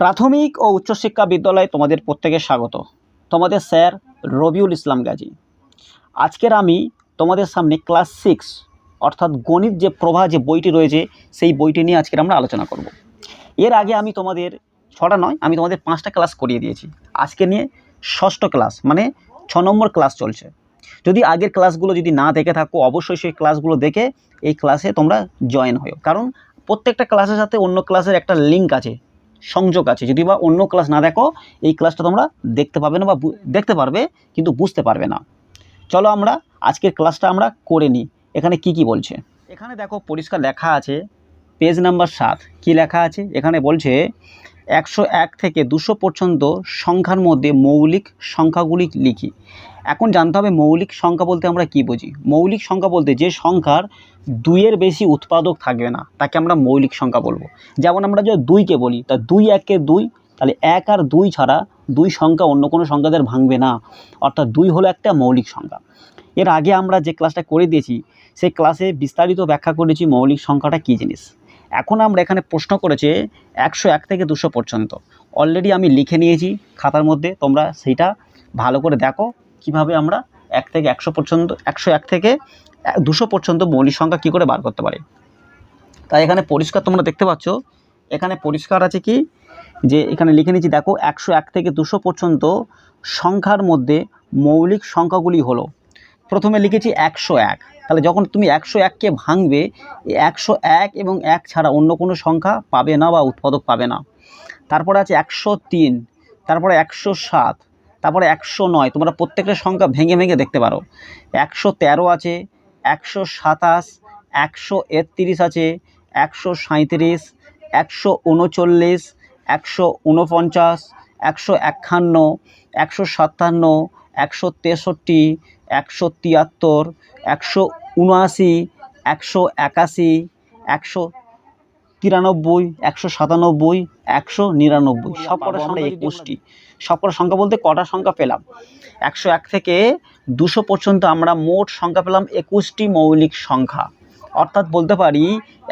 প্রাথমিক ও উচ্চশিক্ষা বিদ্যালয়ে তোমাদের প্রত্যেকের স্বাগত। তোমাদের স্যার রবিউল ইসলাম গাজী। আজকের আমি তোমাদের সামনে ক্লাস সিক্স, অর্থাৎ গণিত যে প্রভা যে বইটি রয়েছে, সেই বইটি নিয়ে আজকের আমরা আলোচনা করব। এর আগে আমি তোমাদের, ছটা নয়, আমি তোমাদের পাঁচটা ক্লাস করিয়ে দিয়েছি। আজকে নিয়ে ষষ্ঠ ক্লাস মানে ছ নম্বর ক্লাস চলছে। যদি আগের ক্লাসগুলো যদি না দেখে থাকো, অবশ্যই সেই ক্লাসগুলো দেখে এই ক্লাসে তোমরা জয়েন হও কারণ প্রত্যেকটা ক্লাসের সাথে অন্য ক্লাসের একটা লিঙ্ক আছে। সংযোগ আছে। যদি বা অন্য ক্লাস না দেখো, এই ক্লাসটা তোমরা দেখতে পাবে না বা দেখতে পারবে, কিন্তু বুঝতে পারবে না। চলো আমরা আজকের ক্লাসটা আমরা করে নিই। এখানে কি কি বলছে? এখানে দেখো পরিষ্কার লেখা আছে পেজ নাম্বার সাত। কি লেখা আছে? এখানে বলছে, একশো এক থেকে দুশো পর্যন্ত সংখ্যার মধ্যে মৌলিক সংখ্যাগুলি লিখি। এখন জানতে হবে মৌলিক সংখ্যা বলতে আমরা কি বুঝি? মৌলিক সংখ্যা বলতে যে সংখ্যার দুইয়ের বেশি উৎপাদক থাকবে না, তাকে আমরা মৌলিক সংখ্যা বলব। যেমন আমরা যে দুইকে বলি, তা দুই একে দুই, তাহলে এক আর দুই ছাড়া দুই সংখ্যা অন্য কোনো সংখ্যাদের ভাঙবে না। অর্থাৎ দুই হলো একটা মৌলিক সংখ্যা। এর আগে আমরা যে ক্লাসটা করে দিয়েছি, সেই ক্লাসে বিস্তারিত ব্যাখ্যা করেছি মৌলিক সংখ্যাটা কী জিনিস। এখন আমরা এখানে প্রশ্ন করেছে একশো এক থেকে দুশো পর্যন্ত। অলরেডি আমি লিখে নিয়েছি, খাতার মধ্যে, তোমরা সেইটা ভালো করে দেখো। কীভাবে আমরা এক থেকে একশো পর্যন্ত, একশো এক থেকে দুশো পর্যন্ত মৌলিক সংখ্যা কী করে বার করতে পারি? তাই এখানে পরিষ্কার তোমরা দেখতে পাচ্ছ, এখানে পরিষ্কার আছে কি? যে এখানে লিখে নিয়েছি দেখো, একশো এক থেকে দুশো পর্যন্ত সংখ্যার মধ্যে মৌলিক সংখ্যাগুলি হলো। প্রথমে লিখেছি একশো এক। তাহলে যখন তুমি একশো এককে ভাঙবে, একশো এক এবং এক ছাড়া অন্য কোনো সংখ্যা পাবে না বা উৎপাদক পাবে না। তারপরে আছে একশো তিন, তারপরে একশো সাত তারপরে একশো নয়, তোমরা প্রত্যেকটা সংখ্যা ভেঙে ভেঙে দেখতে পারো। একশো তেরো আছে, একশো সাতাশ, একশো একত্রিশ আছে, একশো সাঁইত্রিশ, একশো উনচল্লিশ, একশো উনপঞ্চাশ, একশো একান্ন, একশো সাতান্ন, একশো তেষট্টি, একশো তিয়াত্তর, একশো উনআশি, একশো একাশি, একশো তিরানব্বই একশো সাতানব্বই একশো নিরানব্বই। সব কটা সংখ্যা একুশটি। সব কটা সংখ্যা বলতে কটা সংখ্যা পেলাম? একশো এক থেকে দুশো পর্যন্ত আমরা মোট সংখ্যা পেলাম একুশটি মৌলিক সংখ্যা। অর্থাৎ বলতে পারি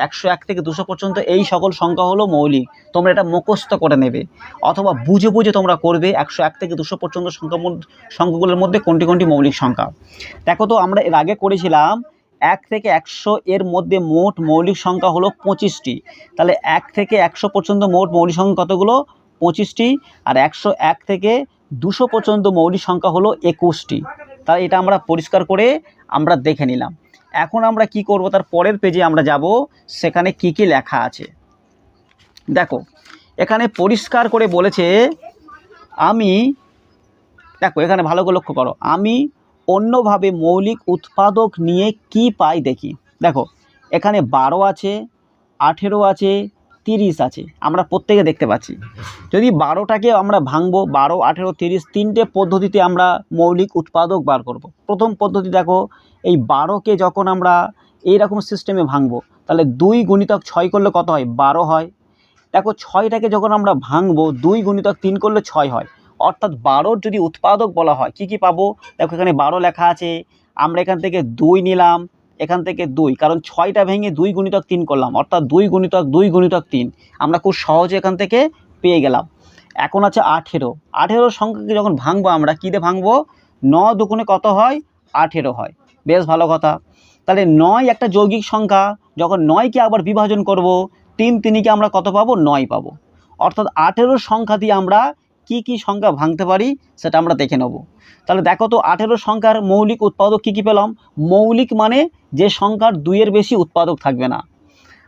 একশো এক থেকে দুশো পর্যন্ত এই সকল সংখ্যা হলো মৌলিক। তোমরা এটা মুখস্থ করে নেবে। অথবা বুঝে বুঝে তোমরা করবে একশো এক থেকে দুশো পর্যন্ত সংখ্যা সংখ্যাগুলোর মধ্যে কোনটি কোনটি মৌলিক সংখ্যা। দেখো তো আমরা এর আগে করেছিলাম এক থেকে একশো এর মধ্যে মোট মৌলিক সংখ্যা হলো পঁচিশটি। তাহলে এক থেকে একশো পর্যন্ত মোট মৌলিক সংখ্যা কতগুলো? পঁচিশটি। আর একশো এক থেকে দুশো পর্যন্ত মৌলিক সংখ্যা হলো একুশটি। তাই এটা আমরা পরিষ্কার করে আমরা দেখে নিলাম। এখন আমরা কি করব? তার পরের পেজে আমরা যাব। সেখানে কি কি লেখা আছে? দেখো, এখানে পরিষ্কার করে বলেছে, আমি, দেখো, এখানে ভালো করে লক্ষ্য করো। আমি অন্যভাবে মৌলিক উৎপাদক নিয়ে কি পাই দেখি। দেখো, এখানে বারো আছে, আঠেরো আছে, তিরিশ আছে। আমরা প্রত্যেকে দেখতে পাচ্ছি। যদি বারোটাকে আমরা ভাঙবো, বারো, আঠেরো, তিরিশ, তিনটে পদ্ধতিতে আমরা মৌলিক উৎপাদক বার করব। প্রথম পদ্ধতি দেখো, এই বারোকে যখন আমরা এইরকম সিস্টেমে ভাঙবো, তাহলে দুই গুণিতক ছয় করলে কত হয়? বারো হয়। দেখো, ছয়টাকে যখন আমরা ভাঙবো, দুই গুণিতক তিন করলে ছয় হয়। অর্থাৎ বারোর যদি উৎপাদক বলা হয়, কি কি পাবো? দেখো এখানে বারো লেখা আছে, আমরা এখান থেকে দুই নিলাম, এখান থেকে দুই, কারণ ছয়টা ভেঙে দুই গুণিতক তিন করলাম, অর্থাৎ দুই গুণিতক দুই গুণিতক তিন, আমরা খুব সহজে এখান থেকে পেয়ে গেলাম। এখন আছে আঠেরো আঠেরো সংখ্যাকে যখন ভাঙবো আমরা, কী দিয়ে ভাঙবো? ন দুগুণে কত হয়? আঠেরো হয়, বেশ ভালো কথা। তাহলে নয় একটা যৌগিক সংখ্যা, যখন নয়কে আবার বিভাজন করব, তিন তিনিকে আমরা কত পাবো? নয় পাবো। অর্থাৎ আঠেরো সংখ্যা দিয়ে আমরা কি কি সংখ্যা ভাঙতে পারি সেটা আমরা দেখে নেব। তাহলে দেখো তো আঠেরো সংখ্যার মৌলিক উৎপাদক কী কী পেলাম? মৌলিক মানে যে সংখ্যার দুইয়ের বেশি উৎপাদক থাকবে না।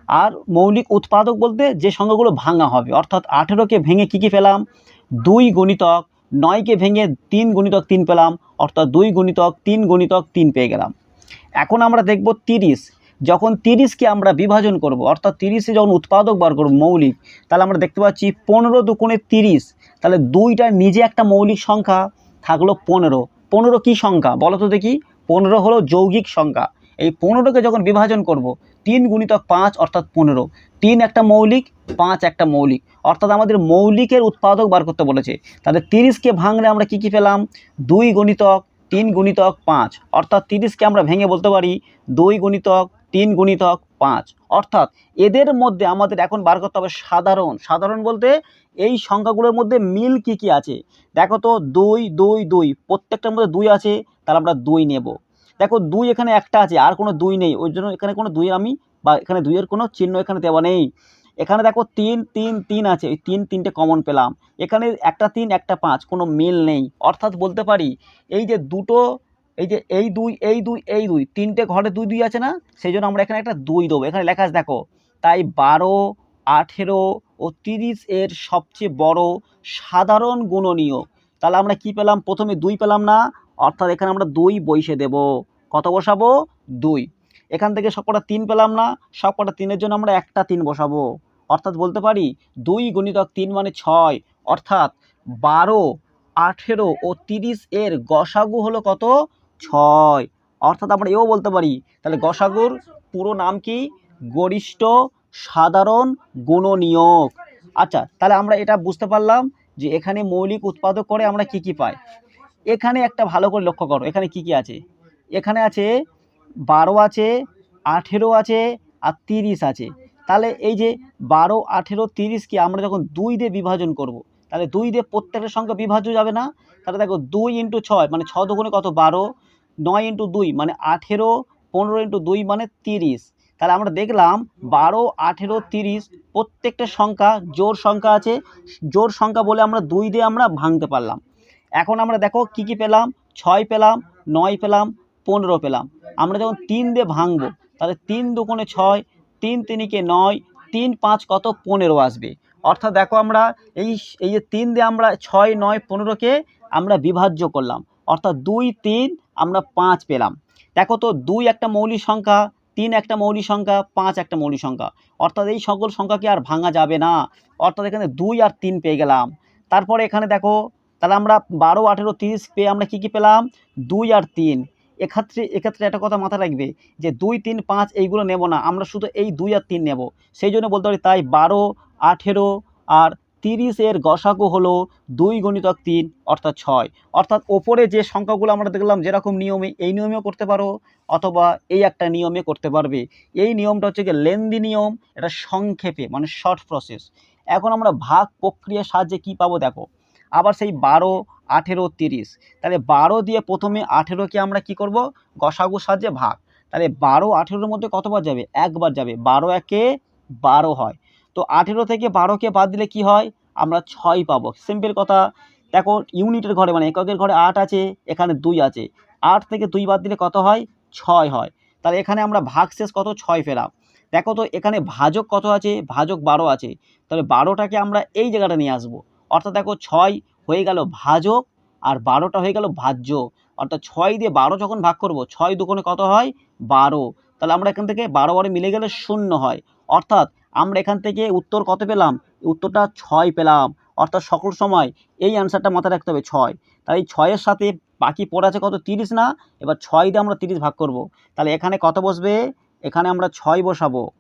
আর মৌলিক উৎপাদক বলতে যে সংখ্যাগুলো ভাঙা হবে, অর্থাৎ আঠেরোকে ভেঙে কী কী পেলাম? দুই গণিতক, নয়কে ভেঙে তিন গণিতক তিন পেলাম, অর্থাৎ দুই গণিতক তিন গণিতক তিন পেয়ে গেলাম। এখন আমরা দেখব তিরিশ। যখন তিরিশকে আমরা বিভাজন করব, অর্থাৎ তিরিশে যখন উৎপাদক বার করব মৌলিক, তাহলে আমরা দেখতে পাচ্ছি পনেরো দুগুণে তিরিশ তাহলে দুইটা নিজে একটা মৌলিক সংখ্যা থাকল পনেরো। পনেরো কী সংখ্যা? বলো তো দেখি। পনেরো হলো যৌগিক সংখ্যা। এই পনেরোকে যখন বিভাজন করব, তিন গুণিতক পাঁচ অর্থাৎ পনেরো। তিন একটা মৌলিক, পাঁচ একটা মৌলিক। অর্থাৎ আমাদের মৌলিকের উৎপাদক বার করতে বলেছে। তাহলে তিরিশকে ভাঙলে আমরা কি কি পেলাম? দুই গণিতক, তিন গুণিতক পাঁচ। অর্থাৎ তিরিশকে আমরা ভেঙে বলতে পারি দুই গুণিতক, তিন গুণিতক পাঁচ। অর্থাৎ এদের মধ্যে আমাদের এখন বার করতে হবে সাধারণ। সাধারণ বলতে এই সংখ্যাগুলোর মধ্যে মিল কি কি আছে? দেখো তো, দুই দুই দুই, প্রত্যেকটার মধ্যে দুই আছে, তাহলে আমরা দুই নেব। দেখো, দুই এখানে একটা আছে, আর কোনো দুই নেই, ওই জন্য এখানে কোনো দুই আমি বা এখানে দুইয়ের কোনো চিহ্ন এখানে দেওয়া নেই। এখানে দেখো, তিন তিন তিন আছে, ওই তিন, তিনটে কমন পেলাম। এখানে একটা তিন, একটা পাঁচ, কোনো মিল নেই। অর্থাৎ বলতে পারি, এই যে দুটো, এই যে এই দুই এই দুই এই দুই, তিনটে ঘরে দুই দুই আছে না? সেই জন্য আমরা এখানে একটা দুই দেবো। এখানে লেখা আছে, দেখো, তাই বারো আঠেরো ও তিরিশ এর সবচেয়ে বড় সাধারণ গুণনীয়। তাহলে আমরা কি পেলাম? প্রথমে দুই পেলাম না, অর্থাৎ এখানে আমরা দুই বইসে দেব। কত বসাবো? দুই। এখান থেকে সবকটা তিন পেলাম না, সবকটা তিনের জন্য আমরা একটা তিন বসাবো। অর্থাৎ বলতে পারি দুই গণিতক তিন মানে ছয়, অর্থাৎ বারো, আঠেরো ও তিরিশ এর গসাগু হলো কত? ছয়। অর্থাৎ আমরা এও বলতে পারি, তাহলে গসাগুর পুরো নাম কি? গরিষ্ঠ সাধারণ গুণনীয়ক। আচ্ছা তাহলে আমরা এটা বুঝতে পারলাম যে এখানে মৌলিক উৎপাদক করে আমরা কি কি পাই। এখানে একটা ভালো করে লক্ষ্য করো, এখানে কি কি আছে? এখানে আছে বারো আছে, আঠেরো আছে, আর তিরিশ আছে। তাহলে এই যে বারো, আঠেরো, তিরিশকে আমরা যখন দুই দিয়ে বিভাজন করব। তাহলে দুই দিয়ে প্রত্যেকটা সংখ্যা বিভাজ্য যাবে না? তাহলে দেখো দুই ইন্টু ছয় মানে ছ দুগুণে কত? বারো। নয় ইন্টু দুই মানে আঠেরো, পনেরো ইন্টু দুই মানে তিরিশ। তাহলে আমরা দেখলাম বারো, আঠেরো, তিরিশ প্রত্যেকটা সংখ্যা জোর সংখ্যা আছে। জোর সংখ্যা বলে আমরা দুই দিয়ে আমরা ভাঙতে পারলাম। এখন আমরা দেখো কি কি পেলাম? ছয় পেলাম, নয় পেলাম, পনেরো পেলাম। আমরা যখন তিন দিয়ে ভাঙবো, তাহলে তিন দুগুণে ছয়, তিন তিনিকে নয়, তিন পাঁচ কত? পনেরো আসবে। অর্থাৎ দেখো আমরা এই এই যে তিন দিয়ে আমরা ছয়, নয়, পনেরোকে আমরা বিভাজ্য করলাম। অর্থাৎ দুই, তিন আমরা পাঁচ পেলাম। দেখো তো দুই একটা মৌলিক সংখ্যা তিন একটা মৌলিক সংখ্যা, পাঁচ একটা মৌলিক সংখ্যা। অর্থাৎ এই সকল সংখ্যাকে আর ভাঙা যাবে না। অর্থাৎ এখানে দুই আর তিন পেয়ে গেলাম। তারপরে এখানে দেখো, তাহলে আমরা বারো, আঠেরো, তিরিশ পেয়ে আমরা কী কী পেলাম? দুই আর তিন। এক্ষেত্রে এক্ষেত্রে একটা কথা মাথা রাখবে যে দুই, তিন, পাঁচ এইগুলো নেব না। আমরা শুধু এই দুই আর তিন নেব। সেই জন্য বলতে পারি তাই বারো, আঠেরো আর তিরিশের গসাগু হলো দুই গণিতক তিন, অর্থাৎ ছয়। অর্থাৎ ওপরে যে সংখ্যাগুলো আমরা দেখলাম যেরকম নিয়মে, এই নিয়মেও করতে পারো, অথবা এই একটা নিয়মে করতে পারবে। এই নিয়মটা হচ্ছে গিয়ে লেন্দি নিয়ম, এটা সংক্ষেপে মানে শর্ট প্রসেস। এখন আমরা ভাগ প্রক্রিয়ার সাহায্যে কি পাবো দেখো, আবার সেই বারো, আঠেরো, তিরিশ। তাহলে বারো দিয়ে প্রথমে আঠেরোকে আমরা কি করব? গসাগু সাহায্যে ভাগ। তাহলে বারো, আঠেরোর মধ্যে কতবার যাবে? একবার যাবে। বারো একে বারো হয়। তো আঠেরো থেকে বারোকে বাদ দিলে কি হয়? আমরা ছয় পাবো। সিম্পল কথা। দেখো ইউনিটের ঘরে মানে এককের ঘরে আট আছে, এখানে দুই আছে। আট থেকে দুই বাদ দিলে কত হয়? ছয় হয়। তাহলে এখানে আমরা ভাগশেষ কত? ছয় পেলাম। দেখো তো, এখানে ভাজক কত আছে? ভাজক বারো আছে। তাহলে বারোটাকে আমরা এই জায়গাটা নিয়ে আসব। অর্থাৎ দেখো, ছয় হয়ে গেল ভাজক আর বারোটা হয়ে গেল ভাজ্য। অর্থাৎ ছয় দিয়ে বারো যখন ভাগ করব, ছয় দুগুণে কত হয়? বারো। তাহলে আমরা এখান থেকে বারো বারে মিলে গেলে শূন্য হয়। অর্থাৎ আমরা এখান থেকে উত্তর কত পেলাম? উত্তরটা ছয় পেলাম। অর্থাৎ সকল সময় এই অ্যান্সারটা মাথায় রাখতে হবে ছয়। তাই ছয়ের সাথে বাকি পড়ে আছে কত? তিরিশ না? এবার ছয় দিয়ে আমরা তিরিশ ভাগ করব। তাহলে এখানে কত বসবে? এখানে আমরা ছয় বসাবো।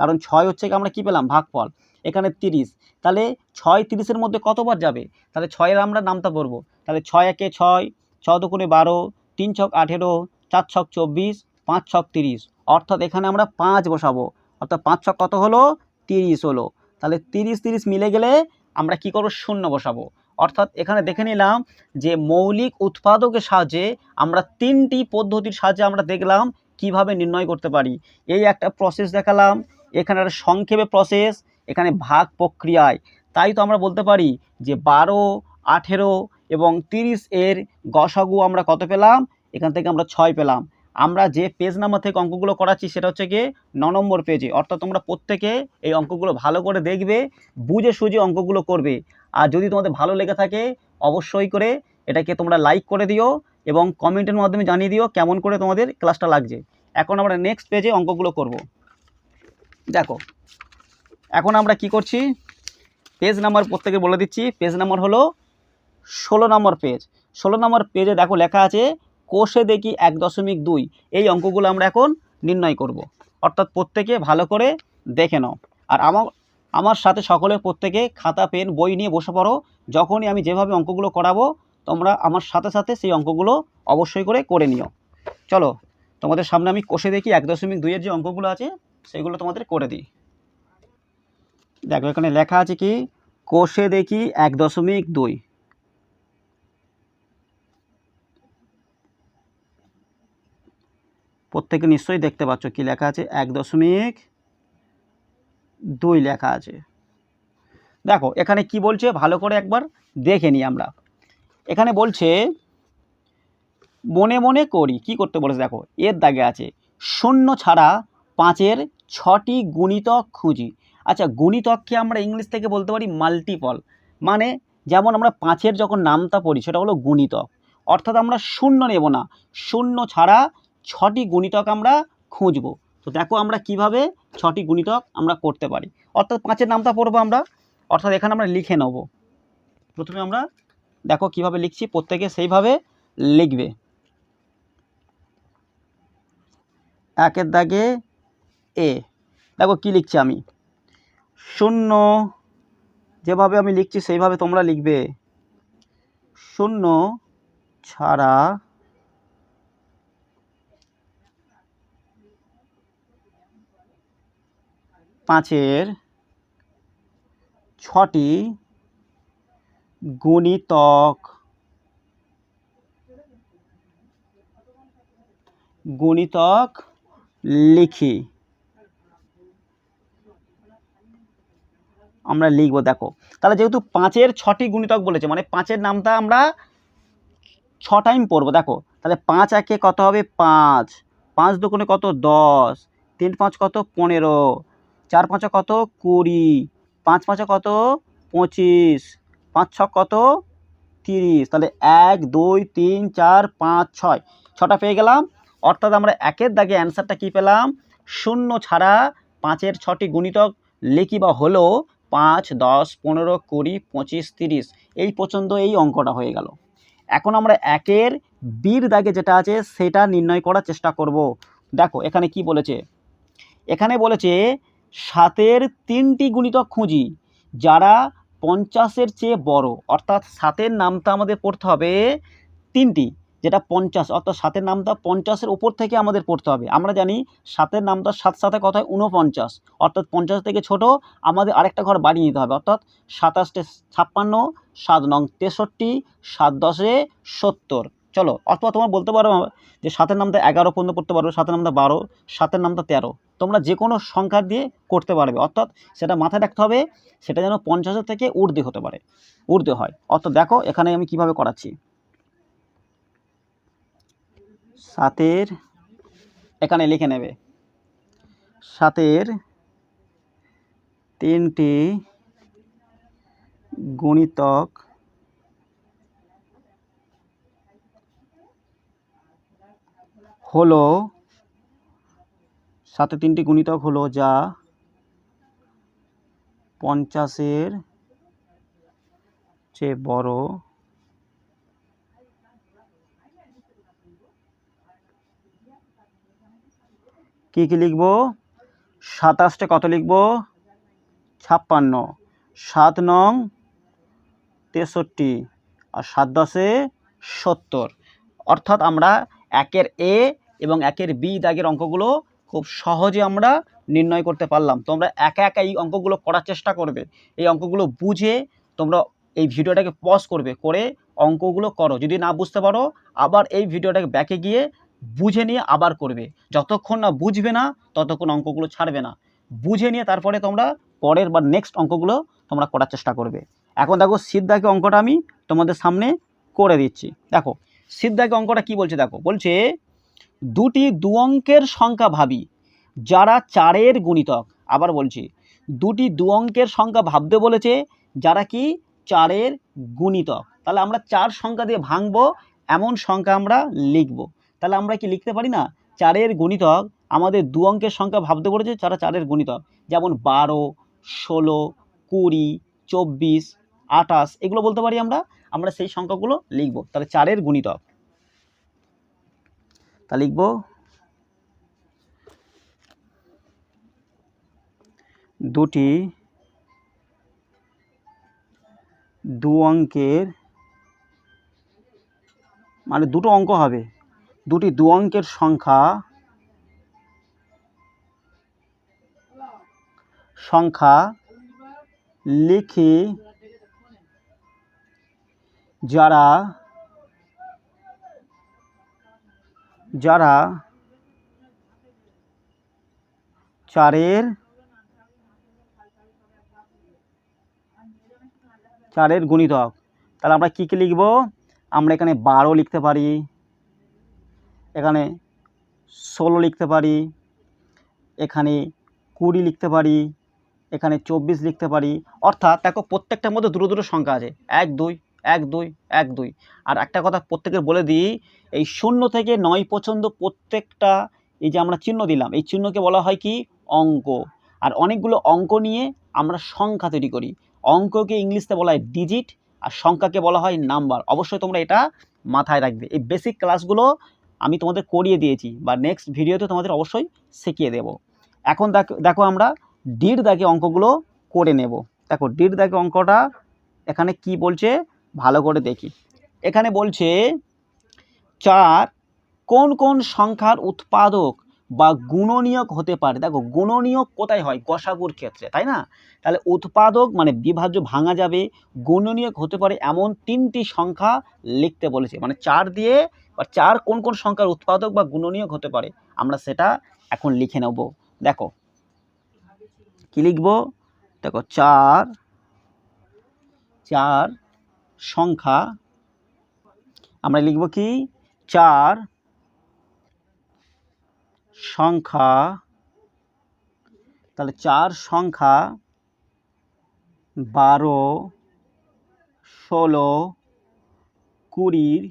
কারণ ছয় হচ্ছে কি? আমরা কি পেলাম? ভাগফল। এখানে তিরিশ। তাহলে ছয় তিরিশের মধ্যে কতবার যাবে? তাহলে ছয়ের আমরা নামতা করব। তাহলে ছয় একে ছয় ছ দুগুণে বারো, তিন ছক আঠেরো, চার ছক চব্বিশ, পাঁচ ছক তিরিশ। অর্থাৎ এখানে আমরা পাঁচ বসাবো। অর্থাৎ পাঁচ ছক কত হলো? তিরিশ হলো। তাহলে তিরিশ তিরিশ মিলে গেলে আমরা কি করব? শূন্য বসাবো। অর্থাৎ এখানে দেখে নিলাম যে মৌলিক উৎপাদকের সাহায্যে আমরা তিনটি পদ্ধতির সাহায্যে আমরা দেখলাম কীভাবে নির্ণয় করতে পারি। এই একটা প্রসেস দেখালাম। এখানে একটা সংক্ষেপে প্রসেস এখানে ভাগ প্রক্রিয়ায়। তাই তো আমরা বলতে পারি যে বারো, আঠেরো এবং তিরিশ এর গসাগু আমরা কত পেলাম? এখান থেকে আমরা ছয় পেলাম। আমরা যে পেজ নাম্বার থেকে অঙ্কগুলো করাচ্ছি সেটা হচ্ছে গিয়ে ন নম্বর পেজে অর্থাৎ তোমরা প্রত্যেকে এই অঙ্কগুলো ভালো করে দেখবে, বুঝে সুঝে অঙ্কগুলো করবে। আর যদি তোমাদের ভালো লেগে থাকে, অবশ্যই করে এটাকে তোমরা লাইক করে দিও এবং কমেন্টের মাধ্যমে জানিয়ে দিও কেমন করে তোমাদের ক্লাসটা লাগছে। এখন আমরা নেক্সট পেজে অঙ্কগুলো করব। দেখো, এখন আমরা কি করছি? পেজ নাম্বার প্রত্যেকে বলে দিচ্ছি। পেজ নাম্বার হলো ষোলো নম্বর পেজ ষোলো নম্বর পেজে দেখো লেখা আছে কোষে দেখি এক দশমিক দুই। এই অঙ্কগুলো আমরা এখন নির্ণয় করব। অর্থাৎ প্রত্যেকে ভালো করে দেখে নাও। আর আমার আমার সাথে সকলে প্রত্যেকে খাতা, পেন, বই নিয়ে বসে পড়ো। যখনই আমি যেভাবে অঙ্কগুলো করাবো, তোমরা আমার সাথে সাথে সেই অঙ্কগুলো অবশ্যই করে করে নিও। চলো, তোমাদের সামনে আমি কোষে দেখি এক দশমিক দুইয়ের যে অঙ্কগুলো আছে, সেগুলো তোমাদের করে দিই। দেখো, এখানে লেখা আছে কি? কোষে দেখি এক দশমিক দুই। প্রত্যেকে নিশ্চয়ই দেখতে পাচ্ছ কি লেখা আছে? এক দশমিক দুই লেখা আছে। দেখো, এখানে কি বলছে? ভালো করে একবার দেখে নিই আমরা। এখানে বলছে, মনে মনে করি। কি করতে বলেছে? দেখো, এর দাগে আছে, শূন্য ছাড়া পাঁচের ছটি গুণিতক খুঁজি। আচ্ছা গুণিতককে আমরা ইংলিশ থেকে বলতে পারি মাল্টিপল মানে যেমন আমরা পাঁচের যখন নামতা পড়ি, সেটা হলো গুণিতক। অর্থাৎ আমরা শূন্য নেব না। শূন্য ছাড়া ছটি গুণিতক আমরা খুঁজব। তো দেখো আমরা কীভাবে ছটি গুণিতক আমরা করতে পারি। অর্থাৎ পাঁচের নামতা পড়ব আমরা। অর্থাৎ এখানে আমরা লিখে নেব। প্রথমে আমরা দেখো কীভাবে লিখছি, প্রত্যেকে সেইভাবে লিখবে। একের দাগে এ। দেখো কি লিখছি আমি? শূন্য, যেভাবে আমি লিখছি সেইভাবে তোমরা লিখবে। শূন্য ছাড়া পাঁচের ছটি গুণিতক গুণিতক লিখি। আমরা লিখব, দেখো। তাহলে যেহেতু পাঁচের ছটি গুণিতক বলেছে মানে পাঁচের নামটা আমরা ছ টাইম পড়ব, দেখো। তাহলে পাঁচ একে কত হবে? পাঁচ। পাঁচ দুগুণে কত? দশ। তিন পাঁচ কত? পনেরো। চার পাঁচা কত? কুড়ি। পাঁচ পাঁচা কত? পঁচিশ। পাঁচ ছ কত? তিরিশ। তাহলে এক, দুই, তিন, চার, পাঁচ, ছয়। ছটা পেয়ে গেলাম। অর্থাৎ আমরা একের দাগে অ্যান্সারটা কী পেলাম? শূন্য ছাড়া পাঁচের ছটি গুণিতক লিখি বা হলো পাঁচ, দশ, পনেরো, কুড়ি, পঁচিশ, তিরিশ। এই পর্যন্ত এই অঙ্কটা হয়ে গেল। এখন আমরা একের বীর দাগে যেটা আছে সেটা নির্ণয় করার চেষ্টা করব। দেখো, এখানে কি বলেছে? এখানে বলেছে সাতের তিনটি গুণিতক খুঁজি, যারা পঞ্চাশের চেয়ে বড়। অর্থাৎ সাতের নামটা আমাদের পড়তে হবে তিনটি, যেটা পঞ্চাশ। অর্থাৎ সাতের নামটা পঞ্চাশের উপর থেকে আমাদের পড়তে হবে। আমরা জানি সাতের নামটা সাত সাথে কথা হয়? উনপঞ্চাশ অর্থাৎ পঞ্চাশ থেকে ছোট আমাদের আরেকটা ঘর বাড়িয়ে নিতে হবে। অর্থাৎ সাতাশটে ছাপ্পান্ন, সাত নং তেষট্টি, সাত দশে সত্তর। চলো, অথবা তোমার বলতে পারো যে সাতের নামটা এগারো পর্যন্ত পড়তে পারবে, সাতের নামটা বারো, সাতের নামটা তেরো। তোমরা যে কোনো সংখ্যা দিয়ে করতে পারবে। অর্থাৎ সেটা মাথায় রাখতে হবে, সেটা যেন পঞ্চাশের থেকে ঊর্ধ্বে হতে পারে। ঊর্ধ্বে হয়। অর্থাৎ দেখো, এখানে আমি কীভাবে করাচ্ছি। সাতের, এখানে লিখে নেবে। সাতের তিনটি গুণিতক হলো সাথে তিনটি গুণিতক হলো যা পঞ্চাশের চেয়ে বড়। কি কি লিখব? সাতাশটা কত লিখব? ছাপ্পান্ন। সাত নং তেষট্টি আর সাত দশে সত্তর। অর্থাৎ আমরা একের এ এবং একের বি দাগের অঙ্কগুলো খুব সহজে আমরা নির্ণয় করতে পারলাম। তোমরা একা একা এই অঙ্কগুলো করার চেষ্টা করবে। এই অঙ্কগুলো বুঝে তোমরা এই ভিডিওটাকে পজ করবে, করে অঙ্কগুলো করো। যদি না বুঝতে পারো, আবার এই ভিডিওটাকে ব্যাকে গিয়ে বুঝে নিয়ে আবার করবে। যতক্ষণ না বুঝবে না, ততক্ষণ অঙ্কগুলো ছাড়বে না। বুঝে নিয়ে তারপরে তোমরা পরের বা নেক্সট অঙ্কগুলো তোমরা করার চেষ্টা করবে। এখন দেখো, সিদ্ধাকে অঙ্কটা আমি তোমাদের সামনে করে দিচ্ছি। দেখো, সিদ্ধাকে অঙ্কটা কি বলছে? দেখো, বলছে দুটি দু অঙ্কের সংখ্যা ভাবি, যারা চারের গুণিতক। আবার বলছি, দুটি দু অঙ্কের সংখ্যা ভাবতে বলেছে, যারা কি? চারের গুণিতক। তাহলে আমরা চার সংখ্যা দিয়ে ভাঙব, এমন সংখ্যা আমরা লিখব। তাহলে আমরা কি লিখতে পারি না? চারের গুণিতক, আমাদের দু অঙ্কের সংখ্যা ভাবতে বলেছে, যারা চারের গুণিতক। যেমন বারো, ষোলো, কুড়ি, চব্বিশ, আঠাশ, এগুলো বলতে পারি আমরা? আমরা সেই সংখ্যাগুলো লিখব। তাহলে চারের গুণিতক। তা লিখব। দুটি দু অঙ্কের মানে দুটো অঙ্ক হবে। দুটি দু অঙ্কের সংখ্যা সংখ্যা লিখি যারা যারা চারের চারের গুণিতক, তাহলে আমরা কী কী লিখব? আমরা এখানে বারো লিখতে পারি, এখানে ষোলো লিখতে পারি, এখানে কুড়ি লিখতে পারি, এখানে চব্বিশ লিখতে পারি। অর্থাৎ দেখো প্রত্যেকটার মধ্যে দুটো দুটো সংখ্যা আছে, এক, দুই এক দুই এক দুই। আর একটা কথা প্রত্যেকের বলে দিই, এই শূন্য থেকে নয় পছন্দ প্রত্যেকটা এই যে আমরা চিহ্ন দিলাম, এই চিহ্নকে বলা হয় কি? অঙ্ক। আর অনেকগুলো অঙ্ক নিয়ে আমরা সংখ্যা তৈরি করি। অঙ্ককে ইংলিশতে বলা হয় ডিজিট আর সংখ্যাকে বলা হয় নাম্বার অবশ্যই তোমরা এটা মাথায় রাখবে। এই বেসিক ক্লাসগুলো আমি তোমাদের করিয়ে দিয়েছি, বা নেক্সট ভিডিওতে তোমাদের অবশ্যই শিখিয়ে দেব। এখন দেখো আমরা ডির দাগে অঙ্কগুলো করে নেব। দেখো ডির দাগে অঙ্কটা এখানে কি বলছে? ভালো করে দেখি। এখানে বলছে, চার, কোন কোন সংখ্যার উৎপাদক বা গুণনীয়ক হতে পারে? দেখো, গুণনীয়ক কোথায় হয়? গসাগুর ক্ষেত্রে, তাই না? তাহলে উৎপাদক মানে বিভাজ্য ভাঙা যাবে, গুণনীয়ক হতে পারে এমন তিনটি সংখ্যা লিখতে বলেছে। মানে চার দিয়ে, বা চার কোন কোন সংখ্যার উৎপাদক বা গুণনীয়ক হতে পারে? আমরা সেটা এখন লিখে নেব। দেখো, কি লিখব? দেখো, চার চার সংখ্যা, আমরা লিখব কি? চার সংখ্যা, তাহলে চার সংখ্যা বারো, ষোলো, কুড়ির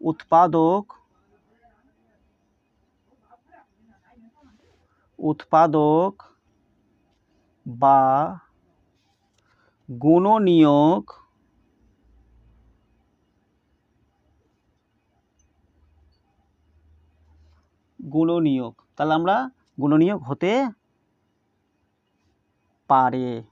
উৎপাদক উৎপাদক বা গুণনীয়ক গুণনীয়ক। তাহলে আমরা গুণনীয়ক হতে পারে।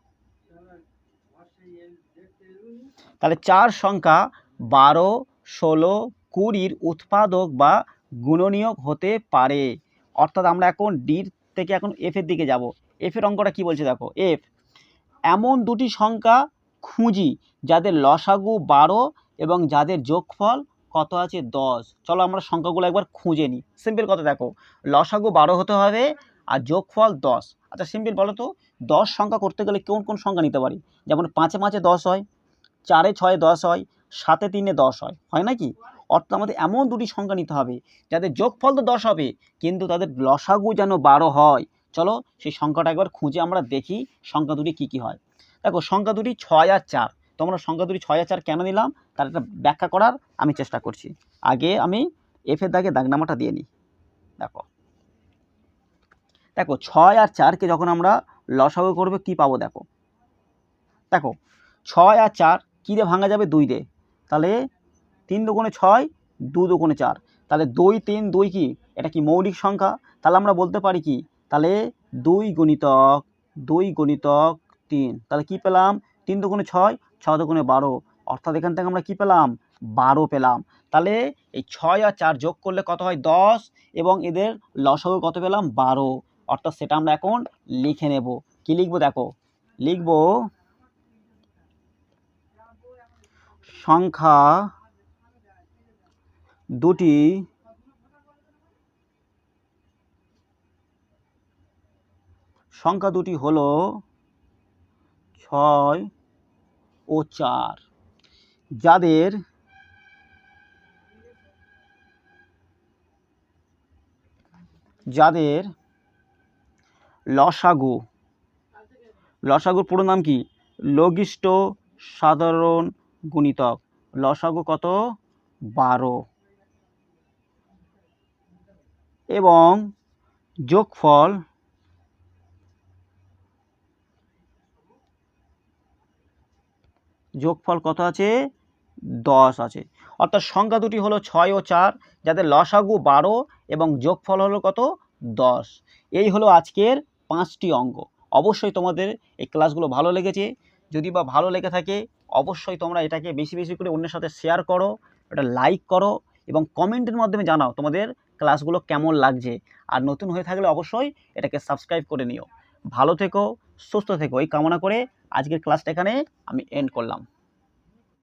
তাহলে চার সংখ্যা বারো, ষোলো, কুড়ির উৎপাদক বা গুণনীয়ক হতে পারে। অর্থাৎ আমরা এখন ডির থেকে এখন এফের দিকে যাব। এফের অঙ্কটা কি বলছে দেখো? এফ এমন দুটি সংখ্যা খুঁজি যাদের লসাগু বারো এবং যাদের যোগফল কত আছে? দশ। চলো আমরা সংখ্যাগুলো একবার খুঁজে নিই। সিম্পল কথা দেখো, লসাগু বারো হতে হবে আর যোগফল দশ। আচ্ছা সিম্পল বলো তো, দশ সংখ্যা করতে গেলে কোন কোন সংখ্যা নিতে পারি? যেমন পাঁচে পাঁচে দশ হয়, চারে ছয়ে দশ হয়, সাতে তিনে দশ হয়। হয় নাকি? অর্থাৎ আমাদের এমন দুটি সংখ্যা নিতে হবে যাদের যোগফল তো দশ হবে, কিন্তু তাদের লসাগু যেন বারো হয়। চলো সেই সংখ্যাটা একবার খুঁজে আমরা দেখি সংখ্যা দুটি কী কী হয়। দেখো, সংখ্যা দুটি ছয় আর চার। তোমরা সংখ্যা দুটি ছয় আর চার কেন নিলাম? তার একটা ব্যাখ্যা করার আমি চেষ্টা করছি। আগে আমি এফের দাগে দাগনামাটা দিয়ে নিই। দেখো। দেখো, ছয় আর চারকে যখন আমরা লসাগু করবে, কি পাবো দেখো? দেখো, ছয় আর চার কী দিয়ে ভাঙা যাবে? দুই দিয়ে। তাহলে তিন দুগুণে ছয়, দু দুগুণে চার। তাহলে দুই, তিন, দুই কি? এটা কি মৌলিক সংখ্যা? তাহলে আমরা বলতে পারি কি? তাহলে দুই গণিতক দুই গণিতক তিন। তাহলে কি পেলাম? তিন দুগুণে ছয় ছয় দুগুণে বারো। অর্থাৎ এখান থেকে আমরা কি পেলাম? বারো পেলাম। তাহলে এই ছয় আর চার যোগ করলে কত হয়? দশ। এবং এদের লসাগু কত পেলাম? বারো। অর্থাৎ সেটা আমরা এখন লিখে নেব। কি লিখব দেখো? লিখব সংখ্যা দুটি সংখ্যা দুটি হলো ছয় ও চার। যাদের যাদের লসাগু, লসাগুর পুরো নাম কি? লঘিষ্ঠ সাধারণ গুণিতক। লসাগু কত? বারো। এবং যোগফল যোগফল কত আছে? দশ আছে। অর্থাৎ সংখ্যা দুটি হলো ছয় ও চার, যাদের লসাগু বারো এবং যোগফল হলো কত? দশ। এই হলো আজকের পাঁচটি অঙ্ক। অবশ্যই তোমাদের এই ক্লাসগুলো ভালো লেগেছে। যদি বা ভালো লেগে থাকে, অবশ্যই তোমরা এটাকে বেশি বেশি করে অন্যের সাথে শেয়ার করো এটা লাইক করো এবং কমেন্টের মাধ্যমে জানাও তোমাদের ক্লাসগুলো কেমন লাগছে। আর নতুন হয়ে থাকলে অবশ্যই এটাকে সাবস্ক্রাইব করে নিও। ভালো থেকো সুস্থ থেকো। এই কামনা করে আজকের ক্লাসটা এখানে আমি এন্ড করলাম।